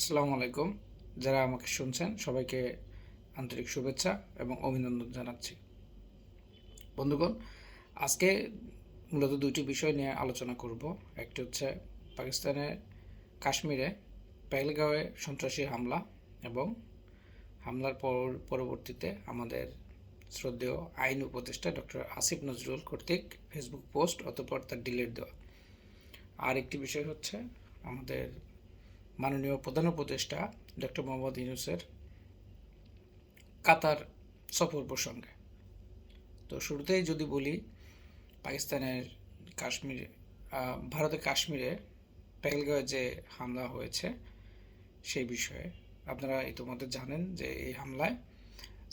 আসসালামু আলাইকুম। যারা আমাকে শুনছেন, সবাইকে আন্তরিক শুভেচ্ছা এবং অভিনন্দন জানাচ্ছি। বন্ধুগণ, আজকে মূলত দুইটি বিষয় নিয়ে আলোচনা করব। একটি হচ্ছে পাকিস্তানের কাশ্মীরে পেহেলগাঁওয়ে সন্ত্রাসী হামলা এবং হামলার পর, পরবর্তীতে আমাদের শ্রদ্ধেয় আইন উপদেষ্টা ডক্টর আসিফ নজরুল কর্তৃক ফেসবুক পোস্ট অতপর তার ডিলেট দেওয়া। আর একটি বিষয় হচ্ছে আমাদের মাননীয় প্রধান উপদেষ্টা ডক্টর মোহাম্মদ ইউনুসের কাতার সফর প্রসঙ্গে। তো শুরুতেই যদি বলি, পাকিস্তানের কাশ্মীর ভারতের কাশ্মীরে পেহেলগাঁওয়ে যে হামলা হয়েছে, সেই বিষয়ে আপনারা ইতিমধ্যে জানেন যে এই হামলায়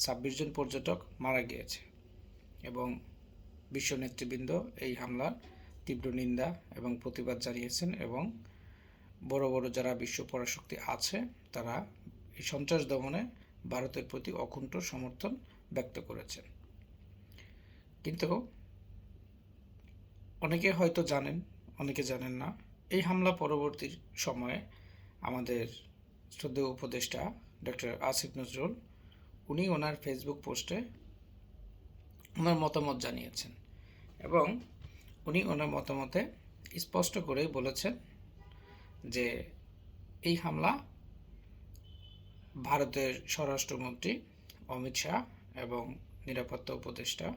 ছাব্বিশ জন পর্যটক মারা গিয়েছে এবং বিশ্ব নেতৃবৃন্দ এই হামলার তীব্র নিন্দা এবং প্রতিবাদ জানিয়েছেন এবং বড় বড় যারা বিশ্ব পরাশক্তি আছে, তারা এই সন্ত্রাস দমনে ভারতের প্রতি অকুণ্ঠ সমর্থন ব্যক্ত করেছেন। কিন্তু অনেকে হয়তো জানেন, অনেকে জানেন না, এই হামলা পরবর্তী সময়ে আমাদের শ্রদ্ধেয় উপদেষ্টা ডক্টর আসিফ নজরুল, উনি ওনার ফেসবুক পোস্টে ওনার মতামত জানিয়েছেন এবং উনি ওনার মতামতে স্পষ্ট করেই বলেছেন যে এই হামলা ভারতের স্বরাষ্ট্রমন্ত্রী অমিত শাহ এবং নিরাপত্তা উপদেষ্টা,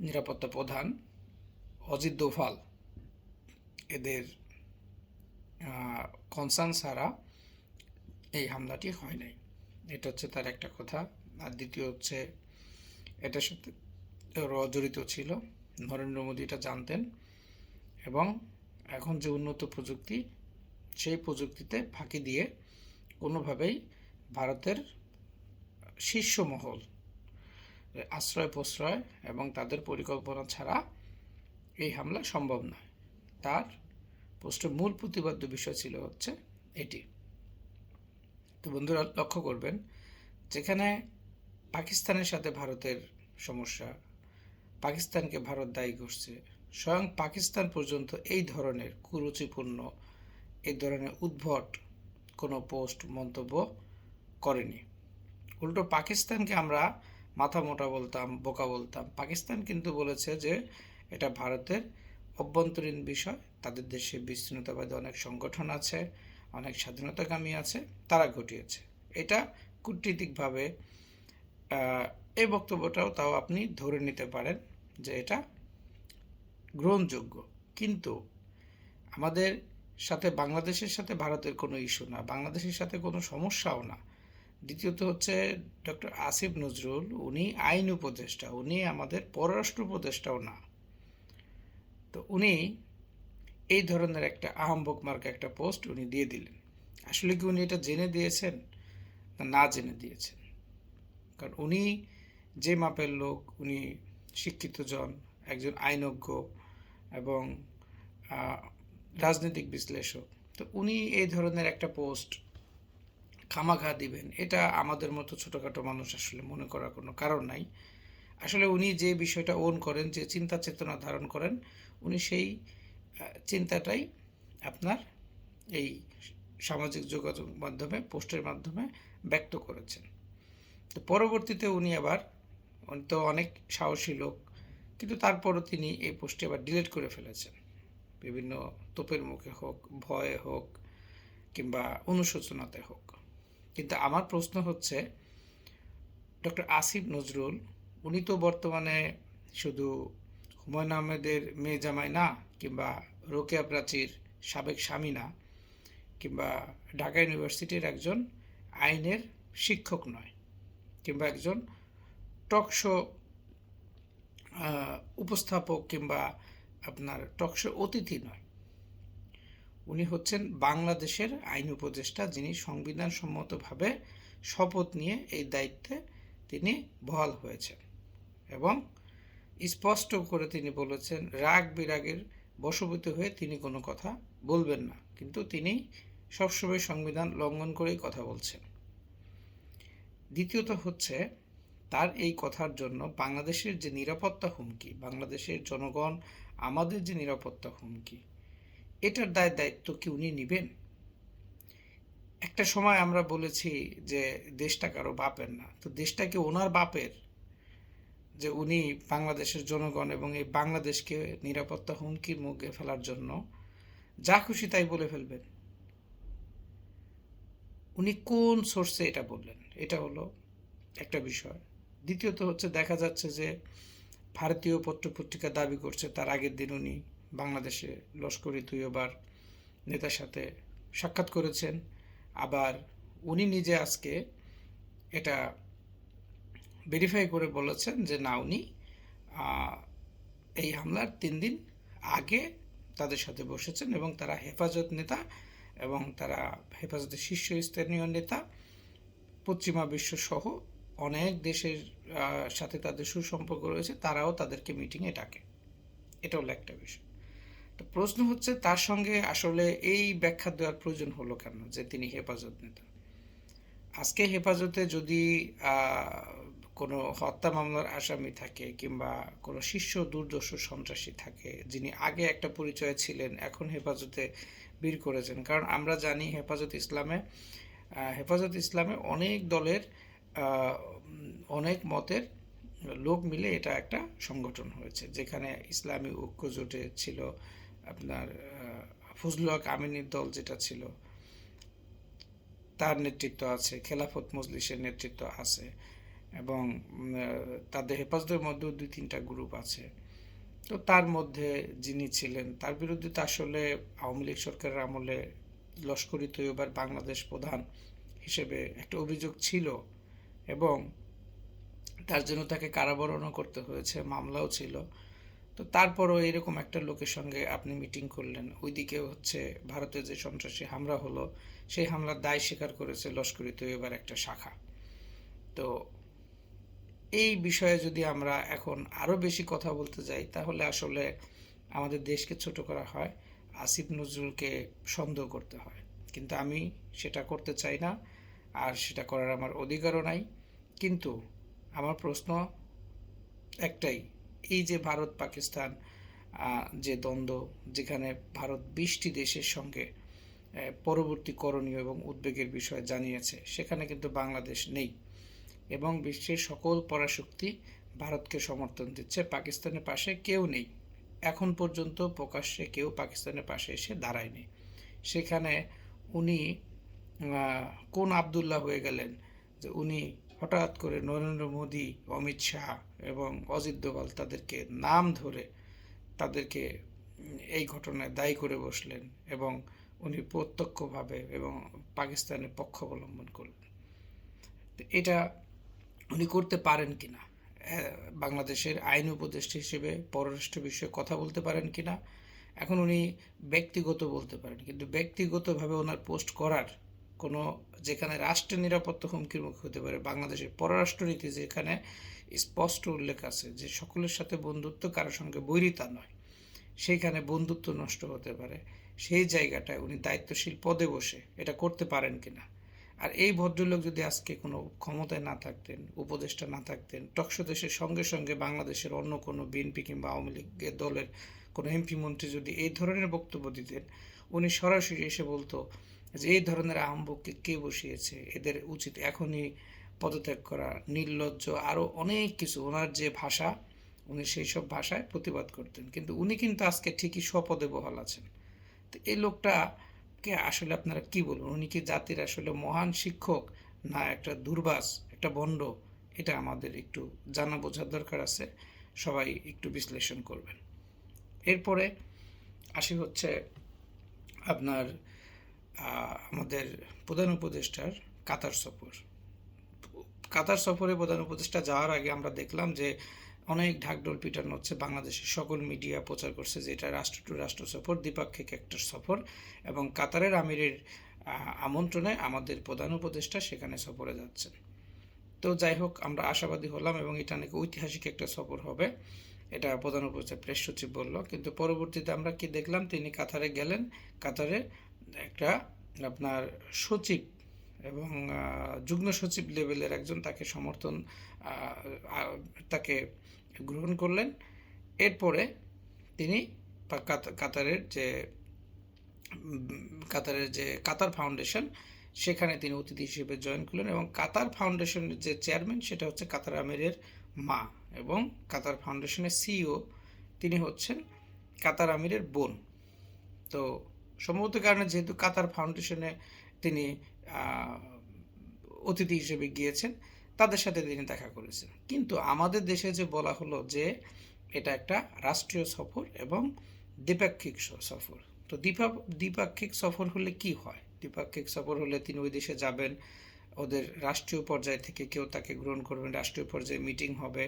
নিরাপত্তা প্রধান অজিত দোভাল এদের কনসার্ন ছাড়া এই হামলাটি হয় নাই। এটা হচ্ছে তার একটা কথা। আর দ্বিতীয় হচ্ছে এটার সাথে জড়িত ছিল। নরেন্দ্র মোদী এটা জানতেন এবং এখন যে উন্নত প্রযুক্তি সেই প্রযুক্তিতে ফাঁকি দিয়ে কোনোভাবেই ভারতের শীর্ষ মহল আশ্রয় প্রশ্রয় এবং তাদের পরিকল্পনা ছাড়া এই হামলা সম্ভব নয়। তার পোস্টের মূল প্রতিবাদ্য বিষয় ছিল হচ্ছে এটি। তো বন্ধুরা, লক্ষ্য করবেন, যেখানে পাকিস্তানের সাথে ভারতের সমস্যা, পাকিস্তানকে ভারত দায়ী করছে, স্বয়ং পাকিস্তান পর্যন্ত এই ধরনের কুরুচিপূর্ণ এই ধরনের উদ্ভট কোনো পোস্ট মন্তব্য করেনি। উল্টো পাকিস্তানকে আমরা মাথা মোটা বলতাম, বোকা বলতাম। পাকিস্তান কিন্তু বলেছে যে এটা ভারতের অভ্যন্তরীণ বিষয়। তাদের দেশে বিচ্ছিন্নতাবাদী অনেক সংগঠন আছে, অনেক স্বাধীনতাকামী আছে, তারা ঘটিয়েছে। এটা কূটনীতিকভাবে এই বক্তব্যটাও তাও আপনি ধরে নিতে পারেন যে এটা গ্রহণযোগ্য। কিন্তু আমাদের সাথে বাংলাদেশের সাথে ভারতের কোনো ইস্যু না, বাংলাদেশের সাথে কোনো সমস্যাও না। দ্বিতীয়ত হচ্ছে ডক্টর আসিফ নজরুল, উনি আইন উপদেষ্টা, উনি আমাদের পররাষ্ট্র উপদেষ্টাও না। তো উনি এই ধরনের একটা আহম্বক মার্কা একটা পোস্ট উনি দিয়ে দিলেন। আসলে কি উনি এটা জেনে দিয়েছেন? না না জেনে দিয়েছেন। কারণ উনি যে মাপের লোক, উনি শিক্ষিত জন, একজন আইনজ্ঞ এবং রাজনৈতিক বিশ্লেষক। তো উনি এই ধরনের একটা পোস্ট খামাখা দিবেন, এটা আমাদের মতো ছোটোখাটো মানুষ আসলে মনে করার কোনো কারণ নাই। আসলে উনি যে বিষয়টা ওন করেন, যে চিন্তা চেতনা ধারণ করেন, উনি সেই চিন্তাটাই আপনার এই সামাজিক যোগাযোগ মাধ্যমে, পোস্টের মাধ্যমে ব্যক্ত করেছেন। তো পরবর্তীতে উনি আবার তো অনেক সাহসী লোক, কিন্তু তারপরও তিনি এই পোস্টটি আবার ডিলিট করে ফেলেছেন। বিভিন্ন তোপের মুখে হোক, ভয়ে হোক কিংবা অনুশোচনাতে হোক। কিন্তু আমার প্রশ্ন হচ্ছে, ডক্টর আসিফ নজরুল, উনি তো বর্তমানে শুধু হুমায়ুন আহমেদের মেয়ে জামাই না, কিংবা রোকেয়া প্রাচীর সাবেক স্বামী না, কিংবা ঢাকা ইউনিভার্সিটির একজন আইনের শিক্ষক নয়, কিংবা একজন টকশো উপস্থাপক কিংবা আপনার টকশো অতিথি নয়। উনি হচ্ছেন বাংলাদেশের আইন উপদেষ্টা যিনি সংবিধান সম্মতভাবে শপথ নিয়ে এই দায়িত্বে তিনি বহাল হয়েছেন এবং স্পষ্ট করে তিনি বলেছেন, রাগ বিরাগের বশবর্তী হয়ে তিনি কোনো কথা বলবেন না। কিন্তু তিনি সবসময় সংবিধান লঙ্ঘন করেই কথা বলছেন। দ্বিতীয়ত হচ্ছে, তার এই কথার জন্য বাংলাদেশের যে নিরাপত্তা হুমকি, বাংলাদেশের জনগণ আমাদের যে নিরাপত্তা হুমকি, এটার দায় দায়িত্ব কি উনি নেবেন? একটা সময় আমরা বলেছি যে দেশটা কারও বাপের না। তো দেশটা কি ওনার বাপের? যে উনি বাংলাদেশের জনগণ এবং এই বাংলাদেশকে নিরাপত্তা হুমকির মুখে ফেলার জন্য যা খুশি তাই বলে ফেলবেন। উনি কোন সোর্সে এটা বললেন? এটা হলো একটা বিষয়। দ্বিতীয়ত হচ্ছে দেখা যাচ্ছে যে ভারতীয় পত্রপত্রিকা দাবি করছে, তার আগের দিন উনি বাংলাদেশে লস্করি দুইবার নেতার সাথে সাক্ষাৎ করেছেন। আবার উনি নিজে আজকে এটা ভেরিফাই করে বলেছেন যে, না, উনি এই হামলার তিন দিন আগে তাদের সাথে বসেছেন এবং তারা হেফাজত নেতা এবং তারা হেফাজতের শীর্ষস্থানীয় নেতা, পশ্চিমা বিশ্ব সহ অনেক দেশের সাথে তাদের সুসম্পর্ক রয়েছে, তারাও তাদেরকে মিটিংয়ে ডাকে। এটা একটা বিষয়। তো প্রশ্ন হচ্ছে, তার সঙ্গে আসলে এই ব্যাখ্যা দেওয়ার প্রয়োজন হলো কেন যে তিনি হেফাজত নেতা? আজকে হেফাজতে যদি কোনো হত্যা মামলার আসামি থাকে কিংবা কোনো শীর্ষ দুর্দর্শ সন্ত্রাসী থাকে, যিনি আগে একটা পরিচয় ছিলেন, এখন হেফাজতে বীর করেছেন, কারণ আমরা জানি হেফাজত ইসলামে হেফাজত ইসলামে অনেক দলের অনেক মতের লোক মিলে এটা একটা সংগঠন হয়েছে যেখানে ইসলামী ঐক্য জোটে ছিল আপনার আহ, ফজলুল হক আমিনীর দল যেটা ছিল তার নেতৃত্ব আছে খেলাফত মজলিসের নেতৃত্ব আছে এবং তাদের হেফাজতের মধ্যেও দুই তিনটা গ্রুপ আছে। তো তার মধ্যে যিনি ছিলেন তার বিরুদ্ধে তো আসলে আওয়ামী লীগ সরকারের আমলে লস্করি তৈবার বাংলাদেশ প্রধান হিসেবে একটা অভিযোগ ছিল। এবং তার জন্য তাকে কারাবরণও করতে হয়েছে, মামলাও ছিল। তো তারপরও এরকম একটা লোকের সঙ্গে আপনি মিটিং করলেন। ওইদিকে হচ্ছে ভারতের যে সন্ত্রাসী হামলা হলো, সেই হামলার দায় স্বীকার করেছে লস্করি তৈয়বার একটা শাখা। তো এই বিষয়ে যদি আমরা এখন আরও বেশি কথা বলতে যাই, তাহলে আসলে আমাদের দেশকে ছোট করা হয়, আসিফ নজরুলকে সন্দেহ করতে হয়। কিন্তু আমি সেটা করতে চাই না। আর সেটা করার আমার অধিকারও নাই। কিন্তু আমার প্রশ্ন একটাই, এই যে ভারত, পাকিস্তান যে দ্বন্দ্ব যেখানে ভারত বিশটি দেশের সঙ্গে পরবর্তী করণীয় এবং উদ্বেগের বিষয় জানিয়েছে, সেখানে কিন্তু বাংলাদেশ নেই। এবং বিশ্বের সকল পরাশক্তি ভারতকে সমর্থন দিচ্ছে, পাকিস্তানের পাশে কেউ নেই। এখন পর্যন্ত প্রকাশ্যে কেউ পাকিস্তানের পাশে এসে দাঁড়ায়নি। সেখানে উনি কোন আবদুল্লাহ হয়ে গেলেন? যে উনি হঠাৎ করে নরেন্দ্র মোদী অমিত শাহ এবং অজিত দোভাল তাদেরকে নাম ধরে তাদেরকে এই ঘটনায় দায়ী করে বসলেন এবং উনি প্রত্যক্ষভাবে এবং পাকিস্তানের পক্ষ অবলম্বন করলেন। এটা উনি করতে পারেন কিনা? আহ, বাংলাদেশের আইন উপদেষ্টা হিসেবে পররাষ্ট্র বিষয়ে কথা বলতে পারেন কি না এখন উনি ব্যক্তিগত বলতে পারেন কিন্তু ব্যক্তিগতভাবে ওনার পোস্ট করার কোনো যেখানে রাষ্ট্রের নিরাপত্তা হুমকির মুখে হতে পারে, বাংলাদেশের পররাষ্ট্রনীতি যেখানে স্পষ্ট উল্লেখ আছে যে সকলের সাথে বন্ধুত্ব কারোর সঙ্গে বৈরিতা নয়, সেইখানে বন্ধুত্ব নষ্ট হতে পারে, সেই জায়গাটায় উনি দায়িত্বশীল পদে বসে এটা করতে পারেন কিনা। আর এই ভদ্রলোক যদি আজকে কোনো ক্ষমতায় না থাকতেন, উপদেষ্টা না থাকতেন টকশো দেশের সঙ্গে সঙ্গে বাংলাদেশের অন্য কোনো বিএনপি কিংবা আওয়ামী লীগের দলের কোনো এমপি মন্ত্রী যদি এই ধরনের বক্তব্য দিতেন, উনি সরাসরি এসে বলতো যে এই ধরনের আহম্বককে কে বসিয়েছে, এদের উচিত এখনই পদত্যাগ করা। নির্লজ্জ আরও অনেক কিছু। ওনার যে ভাষা, উনি সেই সব ভাষায় প্রতিবাদ করতেন। কিন্তু উনি কিন্তু আজকে ঠিকই স্বপদে বহাল আছেন। তো এই লোকটাকে আসলে আপনারা কি বলুন উনি কি জাতির আসলে মহান শিক্ষক না একটা দুর্বাস, একটা বন্ড? এটা আমাদের একটু জানা বোঝার দরকার আছে। সবাই একটু বিশ্লেষণ করবেন। এরপরে আসি হচ্ছে আপনার আমাদের প্রধান উপদেষ্টার কাতার সফর। কাতার সফরে প্রধান উপদেষ্টা যাওয়ার আগে আমরা দেখলাম যে অনেক ঢাকঢোল পিটানো হচ্ছে বাংলাদেশের সকল মিডিয়া প্রচার করছে যে এটা রাষ্ট্র টু রাষ্ট্র সফর, দ্বিপাক্ষিক একটা সফর এবং কাতারের আমিরের আমন্ত্রণে আমাদের প্রধান উপদেষ্টা সেখানে সফরে যাচ্ছেন। তো যাই হোক, আমরা আশাবাদী হলাম এবং এটা নাকি ঐতিহাসিক একটা সফর হবে, এটা প্রধান উপদেষ্টা প্রেস সচিব বলল। কিন্তু পরবর্তীতে আমরা কি দেখলাম, তিনি কাতারে গেলেন, কাতারে একটা আপনার সচিব এবং যুগ্ম সচিব লেভেলের একজন তাকে সমর্থন তাকে গ্রহণ করলেন। এরপরে তিনি কাতারের যে কাতারের যে কাতার ফাউন্ডেশন, সেখানে তিনি অতিথি হিসেবে জয়েন করলেন এবং কাতার ফাউন্ডেশনের যে চেয়ারম্যান সেটা হচ্ছে কাতার আমিরের মা এবং কাতার ফাউন্ডেশনের সিইও তিনি হচ্ছেন কাতার আমিরের বোন। তো সম্ভবত কারণে যেহেতু কাতার ফাউন্ডেশনে তিনি অতিথি হিসেবে গিয়েছেন, তাদের সাথে তিনি দেখা করেছেন। কিন্তু আমাদের দেশে যে বলা হলো যে এটা একটা রাষ্ট্রীয় সফর এবং দ্বিপাক্ষিক সফর। তো দ্বিপা, দ্বিপাক্ষিক সফর হলে কি হয়? দ্বিপাক্ষিক সফর হলে তিনি ওই দেশে যাবেন, ওদের রাষ্ট্রীয় পর্যায় থেকে কেউ তাকে গ্রহণ করবেন রাষ্ট্রীয় পর্যায়ে মিটিং হবে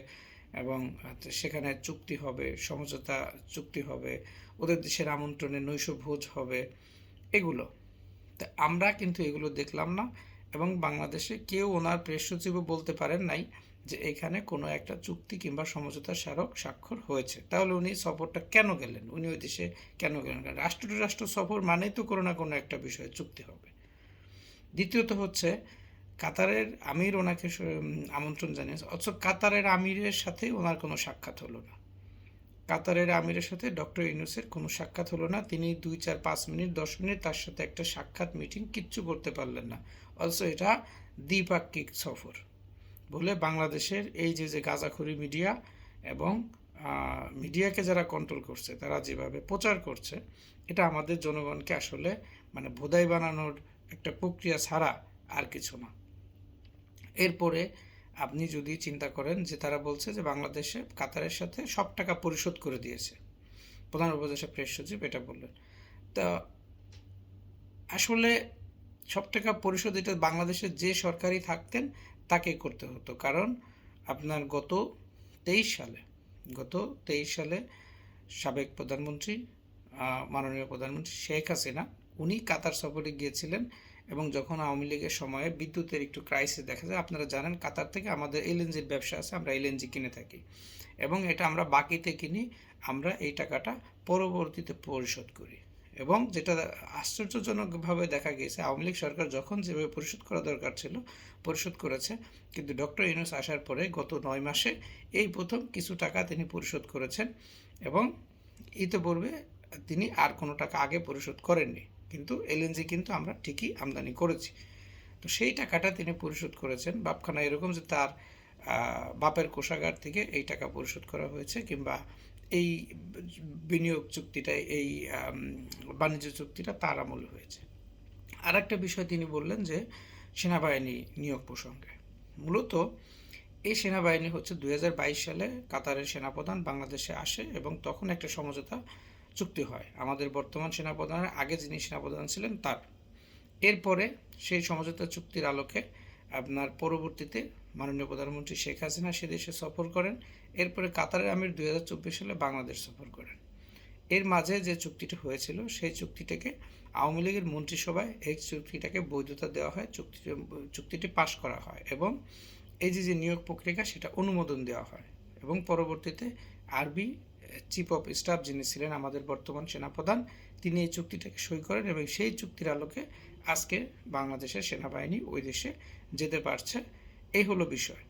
এবং সেখানে চুক্তি হবে, সমঝোতা চুক্তি হবে, ওদের দেশের আমন্ত্রণে নৈশ ভোজ হবে, এগুলো। তা আমরা কিন্তু এগুলো দেখলাম না এবং বাংলাদেশে কেউ ওনার প্রেস সচিবও বলতে পারেন নাই যে এখানে কোনো একটা চুক্তি কিংবা সমঝোতা স্মারক স্বাক্ষর হয়েছে। তাহলে উনি সফরটা কেন গেলেন? উনি ওই দেশে কেন গেলেন? রাষ্ট্র টু রাষ্ট্র সফর মানেই তো কোনো না কোনো একটা বিষয়ে চুক্তি হবে। দ্বিতীয়ত হচ্ছে কাতারের আমির ওনাকে আমন্ত্রণ জানিয়েছে। অথচ কাতারের আমিরের সাথে ওনার কোনো সাক্ষাৎ হলো না। কাতারের আমিরের সাথে ডক্টর ইউনুসের কোনো সাক্ষাৎ হলো না। তিনি দুই, চার, পাঁচ মিনিট, দশ মিনিট তার সাথে একটা সাক্ষাৎ মিটিং কিচ্ছু করতে পারলেন না। অথচ এটা দ্বিপাক্ষিক সফর। বলে বাংলাদেশের এই যে যে গাজাখুরি মিডিয়া এবং মিডিয়াকে যারা কন্ট্রোল করছে, তারা যেভাবে প্রচার করছে, এটা আমাদের জনগণকে আসলে মানে বোধাই বানানোর একটা প্রক্রিয়া ছাড়া আর কিছু না। এরপরে আপনি যদি চিন্তা করেন যে তারা বলছে যে বাংলাদেশে কাতারের সাথে সব টাকা পরিশোধ করে দিয়েছে। প্রধান উপদেষ্টা প্রেস সচিব এটা বললেন। তা আসলে সব টাকা পরিশোধ এটা বাংলাদেশে যে সরকারই থাকতেন তাকে করতে হতো। কারণ আপনার গত তেইশ সালে, গত তেইশ সালে সাবেক প্রধানমন্ত্রী মাননীয় প্রধানমন্ত্রী শেখ হাসিনা, উনি কাতার সফরে গিয়েছিলেন এবং যখন আওয়ামী লীগের সময়ে বিদ্যুতের একটু ক্রাইসিস দেখা যায়, আপনারা জানেন কাতার থেকে আমাদের এলএনজির ব্যবসা আছে, আমরা এলএনজি কিনে থাকি। এবং এটা আমরা বাকিতে কিনি, আমরা এই টাকাটা পরবর্তীতে পরিশোধ করি। এবং যেটা আশ্চর্যজনকভাবে দেখা গিয়েছে, আওয়ামী লীগ সরকার যখন যেভাবে পরিশোধ করা দরকার ছিল, পরিশোধ করেছে, কিন্তু ডক্টর ইউনুস আসার পরে গত নয় মাসে এই প্রথম কিছু টাকা তিনি পরিশোধ করেছেন এবং ইতিপূর্বে তিনি আর কোনো টাকা আগে পরিশোধ করেননি। কিন্তু এলএনজি কিন্তু আমরা ঠিকই আমদানি করেছি। তো সেই টাকাটা তিনি পরিশোধ করেছেন। বাপখানা এরকম যে তার বাপের কোষাগার থেকে এই টাকা পরিশোধ করা হয়েছে কিংবা এই বিনিয়োগ চুক্তিটা, এই বাণিজ্য চুক্তিটা তার আমলে হয়েছে। আর একটা বিষয় তিনি বললেন যে সেনাবাহিনী নিয়োগ প্রসঙ্গে। মূলত এই সেনাবাহিনী হচ্ছে দুই হাজার বাইশ সালে কাতারের সেনাপ্রধান বাংলাদেশে আসে এবং তখন একটা সমঝোতা চুক্তি হয়। আমাদের বর্তমান সেনাপ্রধানের আগে যিনি সেনাপ্রধান ছিলেন তার। এরপরে সেই সমঝোতা চুক্তির আলোকে আপনার পরবর্তীতে মাননীয় প্রধানমন্ত্রী শেখ হাসিনা সে দেশে সফর করেন। এরপরে কাতারের আমির দুই হাজার চব্বিশ সালে বাংলাদেশ সফর করেন। এর মাঝে যে চুক্তিটি হয়েছিল, সেই চুক্তিটাকে আওয়ামী লীগের মন্ত্রিসভায় এই চুক্তিটাকে বৈধতা দেওয়া হয় চুক্তি চুক্তিটি পাশ করা হয় এবং এই যে যে নিয়োগ প্রক্রিয়া, সেটা অনুমোদন দেওয়া হয় এবং পরবর্তীতে আরবি চিফ অফ স্টাফ যিনি ছিলেন আমাদের বর্তমান সেনাপ্রধান, তিনি এই চুক্তিটাকে সই করেন এবং সেই চুক্তির আলোকে আজকে বাংলাদেশের সেনাবাহিনী ওই দেশে যেতে পারছে। এই হলো বিষয়।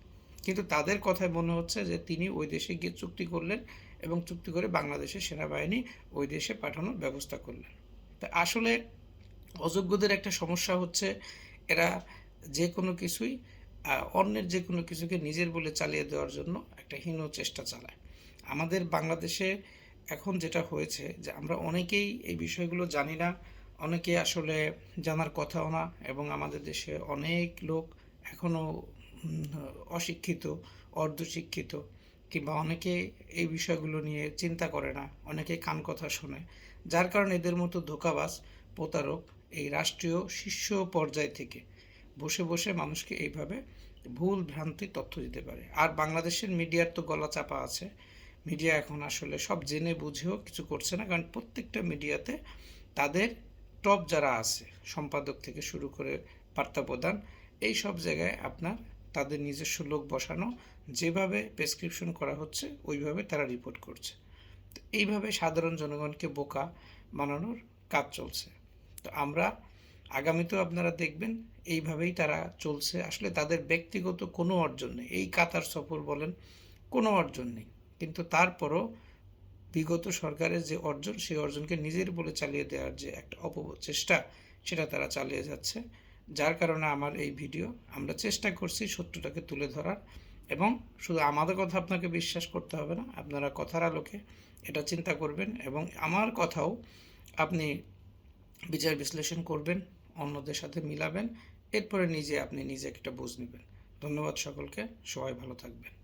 কিন্তু তাদের কথায় মনে হচ্ছে যে তিনি ওই দেশে গিয়ে চুক্তি করলেন এবং চুক্তি করে বাংলাদেশের সেনাবাহিনী ওই দেশে পাঠানোর ব্যবস্থা করলেন। তা আসলে অযোগ্যদের একটা সমস্যা হচ্ছে এরা যে কোনো কিছুই অন্যের যে কোনো কিছুকে নিজের বলে চালিয়ে দেওয়ার জন্য একটা হীন চেষ্টা চালায়। আমাদের বাংলাদেশে এখন যেটা হয়েছে যে আমরা অনেকেই এই বিষয়গুলো জানি না, অনেকে আসলে জানার কথাও না এবং আমাদের দেশে অনেক লোক এখনও অশিক্ষিত, অর্ধশিক্ষিত কিংবা অনেকে এই বিষয়গুলো নিয়ে চিন্তা করে না, অনেকে কান কথা শোনে। যার কারণে এদের মতো ধোকাবাজ, প্রতারক এই রাষ্ট্রীয় শীর্ষ পর্যায় থেকে বসে বসে মানুষকে এইভাবে ভুল ভ্রান্তি তথ্য দিতে পারে। আর বাংলাদেশের মিডিয়ার তো গলা চাপা আছে। মিডিয়া এখন আসলে সব জেনে বুঝেও কিছু করছে না, কারণ প্রত্যেকটা মিডিয়াতে তাদের টপ যারা আছে, সম্পাদক থেকে শুরু করে বার্তা প্রদান, এই সব জায়গায় আপনার তাদের নিজস্ব লোক বসানো, যেভাবে প্রেসক্রিপশন করা হচ্ছে, ওইভাবে তারা রিপোর্ট করছে। তো এইভাবে সাধারণ জনগণকে বোকা বানানোর কাজ চলছে। তো আমরা আগামীতেও আপনারা দেখবেন, এইভাবেই তারা চলছে। আসলে তাদের ব্যক্তিগত কোনো অর্জন নেই। এই কাতার সফর বলেন, কোনো অর্জন নেই। কিন্তু তারপরও বিগত সরকারের যে অর্জন, সেই অর্জনকে নিজের বলে চালিয়ে দেওয়ার যে একটা অপচেষ্টা সেটা তারা চালিয়ে যাচ্ছে। যার কারণে আমার এই ভিডিও, আমরা চেষ্টা করছি সত্যটাকে তুলে ধরার এবং শুধু আমাদের কথা আপনাকে বিশ্বাস করতে হবে না, আপনারা কথার আলোকে এটা চিন্তা করবেন এবং আমার কথাও আপনি বিচার বিশ্লেষণ করবেন, অন্যদের সাথে মিলাবেন, এরপরে নিজে আপনি নিজে একটা বুঝ নেবেন। ধন্যবাদ সকলকে, সবাই ভালো থাকবেন।